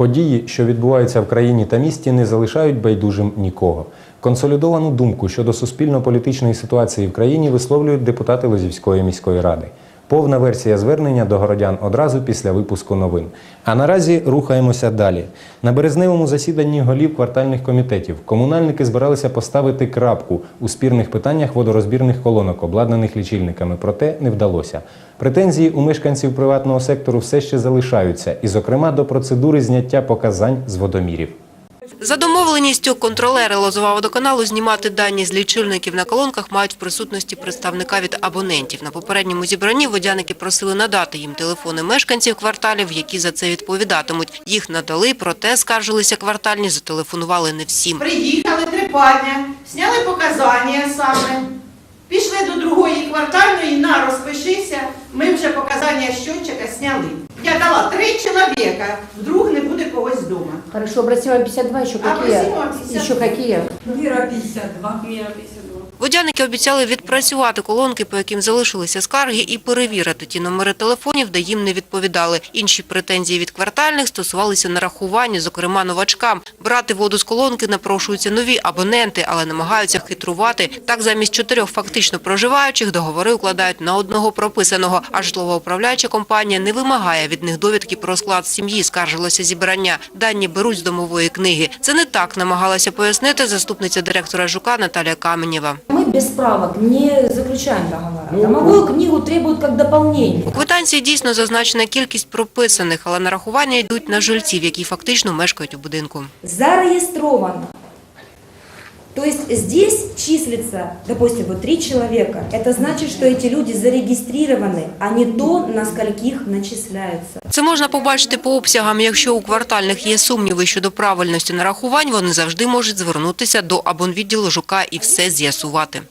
Події, що відбуваються в країні та місті, не залишають байдужим нікого. Консолідовану думку щодо суспільно-політичної ситуації в країні висловлюють депутати Лозівської міської ради. Повна версія звернення до городян одразу після випуску новин. А наразі рухаємося далі. На березневому засіданні голів квартальних комітетів комунальники збиралися поставити крапку у спірних питаннях водорозбірних колонок, обладнаних лічильниками. Проте не вдалося. Претензії у мешканців приватного сектору все ще залишаються, і, зокрема, до процедури зняття показань з водомірів. За домовленістю контролери Лозового водоканалу знімати дані з лічильників на колонках мають в присутності представника від абонентів. На попередньому зібранні водяники просили надати їм телефони мешканців кварталів, які за це відповідатимуть. Їх надали, проте скаржилися квартальні, зателефонували не всім. Приїхали три парня, зняли показання саме, пішли до другої квартальної, на розпишися, ми вже показання щотчика зняли. Я дала три чоловіка, вдруг дома. Хорошо, Брасилова 52, еще какие? Брасилова 52. Еще какие? Мира 52. Водяники обіцяли відпрацювати колонки, по яким залишилися скарги, і перевірити ті номери телефонів, де їм не відповідали. Інші претензії від квартальних стосувалися нарахування, зокрема новачкам. Брати воду з колонки напрошуються нові абоненти, але намагаються хитрувати. Так замість чотирьох фактично проживаючих договори укладають на одного прописаного, а житлово-управляюча компанія не вимагає від них довідки про склад сім'ї, скаржилося зібрання. Дані беруть з домової книги. Це не так намагалася пояснити заступниця директора ЖУКа Наталія Каменєва. Без справок не заключаем договора. Домовую книгу требуют как дополнение. У квитанції дійсно зазначена кількість прописаних, але нарахування йдуть на жильців, які фактично мешкають у будинку. зарегистрировано. То есть здесь числится, допустим, вот три человека. Это значит, что эти люди зарегистрированы, а не то, на скольких начисляются. Це можна побачити по обсягам. Якщо у квартальних є сумніви щодо правильності нарахувань, вони завжди можуть звернутися до абонвідділу ЖУКа і все з'ясувати.